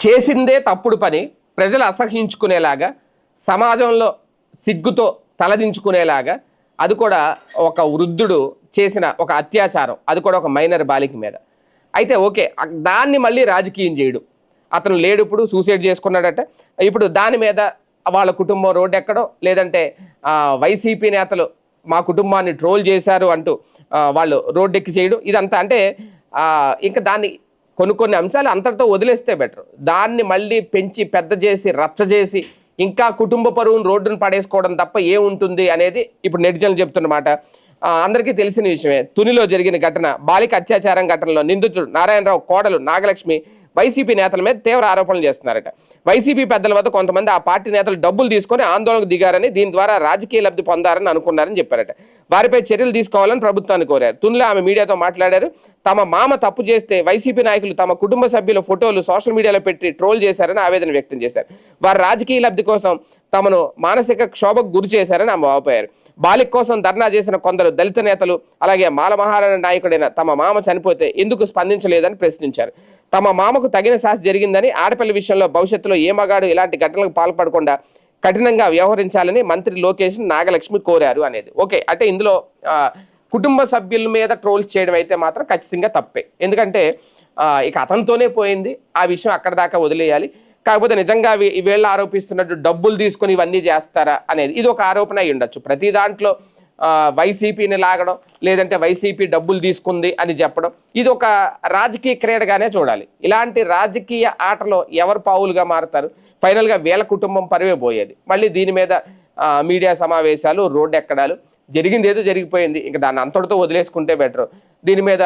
చేసిందే తప్పుడు పని ప్రజలు అసహించుకునేలాగా సమాజంలో సిగ్గుతో తలదించుకునేలాగా అది కూడా ఒక వృద్ధుడు చేసిన ఒక అత్యాచారం అది కూడా ఒక మైనర్ బాలిక మీద. అయితే ఓకే దాన్ని మళ్ళీ రాజకీయం చేయడు. అతను లేడు ఇప్పుడు సూసైడ్ చేసుకున్నాడట. ఇప్పుడు దాని మీద వాళ్ళ కుటుంబం రోడ్డు ఎక్కడో లేదంటే వైసీపీ నేతలు మా కుటుంబాన్ని ట్రోల్ చేశారు అంటూ వాళ్ళు రోడ్డెక్కి చేయడం. ఇదంతా అంటే ఇంకా దాన్ని కొన్ని కొన్ని అంశాలు అంతటితో వదిలేస్తే బెటర్ దాన్ని మళ్ళీ పెంచి పెద్ద చేసి రచ్చ చేసి ఇంకా కుటుంబ పరువును రోడ్డును పడేసుకోవడం తప్ప ఏముంటుంది అనేది ఇప్పుడు నెటిజన్లు చెప్తున్నమాట. అందరికీ తెలిసిన విషయమే. తునిలో జరిగిన ఘటన బాలిక అత్యాచారం ఘటనలో నిందితుడు నారాయణరావు కోడలు నాగలక్ష్మి వైసీపీ నేతల మీద తీవ్ర ఆరోపణలు చేస్తున్నారట. వైసీపీ పెద్దల వద్ద కొంతమంది ఆ పార్టీ నేతలు డబ్బులు తీసుకొని ఆందోళనకు దిగారని దీని ద్వారా రాజకీయ లబ్ధి పొందారని అనుకున్నారని చెప్పారట. వారిపై చర్యలు తీసుకోవాలని ప్రభుత్వాన్ని కోరారు. తునిలో ఆమె మీడియాతో మాట్లాడారు. తమ మామ తప్పు చేస్తే వైసీపీ నాయకులు తమ కుటుంబ సభ్యుల ఫోటోలు సోషల్ మీడియాలో పెట్టి ట్రోల్ చేశారని ఆవేదన వ్యక్తం చేశారు. వారి రాజకీయ లబ్ధి కోసం తమను మానసిక క్షోభకు గురి చేశారని ఆమె వాపోయారు. బాలిక కోసం ధర్నా చేసిన కొందరు దళిత నేతలు అలాగే మాల మహారాణ నాయకుడైన తమ మామ చనిపోతే ఎందుకు స్పందించలేదని ప్రశ్నించారు. తమ మామకు తగిన శాస్తి జరిగిందని ఆడపిల్ల విషయంలో భవిష్యత్తులో ఏ మగాడు ఇలాంటి ఘటనలకు పాల్పడకుండా కఠినంగా వ్యవహరించాలని మంత్రి లోకేష్ నాగలక్ష్మి కోరారు అనేది. ఓకే అంటే ఇందులో కుటుంబ సభ్యుల మీద ట్రోల్స్ చేయడం అయితే మాత్రం ఖచ్చితంగా తప్పే. ఎందుకంటే ఇక అతనితోనే పోయింది ఆ విషయం అక్కడ దాకా వదిలేయాలి. కాకపోతే నిజంగా ఈవేళ ఆరోపిస్తున్నట్టు డబ్బులు తీసుకొని ఇవన్నీ చేస్తారా అనేది ఇది ఒక ఆరోపణ అయి ఉండొచ్చు. ప్రతి దాంట్లో వైసీపీని లాగడం లేదంటే వైసీపీ డబ్బులు తీసుకుంది అని చెప్పడం ఇది ఒక రాజకీయ క్రీడగానే చూడాలి. ఇలాంటి రాజకీయ ఆటలో ఎవరు పావులుగా మారుతారు? ఫైనల్గా వీళ్ళ కుటుంబం పరివే పోయేది. మళ్ళీ దీని మీద మీడియా సమావేశాలు రోడ్డు ఎక్కడాలు జరిగింది ఏదో జరిగిపోయింది. ఇంకా దాన్ని అంతటితో వదిలేసుకుంటే బెటర్. దీని మీద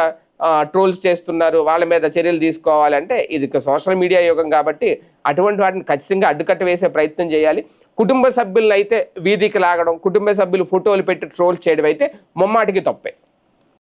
ట్రోల్స్ చేస్తున్నారు వాళ్ళ మీద చర్యలు తీసుకోవాలంటే ఇది సోషల్ మీడియా యుగం కాబట్టి అటువంటి వాటిని ఖచ్చితంగా అడ్డుకట్ట వేసే ప్రయత్నం చేయాలి. కుటుంబ సభ్యులను అయితే వీధికి లాగడం కుటుంబ సభ్యులు ఫోటోలు పెట్టి ట్రోల్ చేయడం అయితే ముమ్మాటికి తప్పే.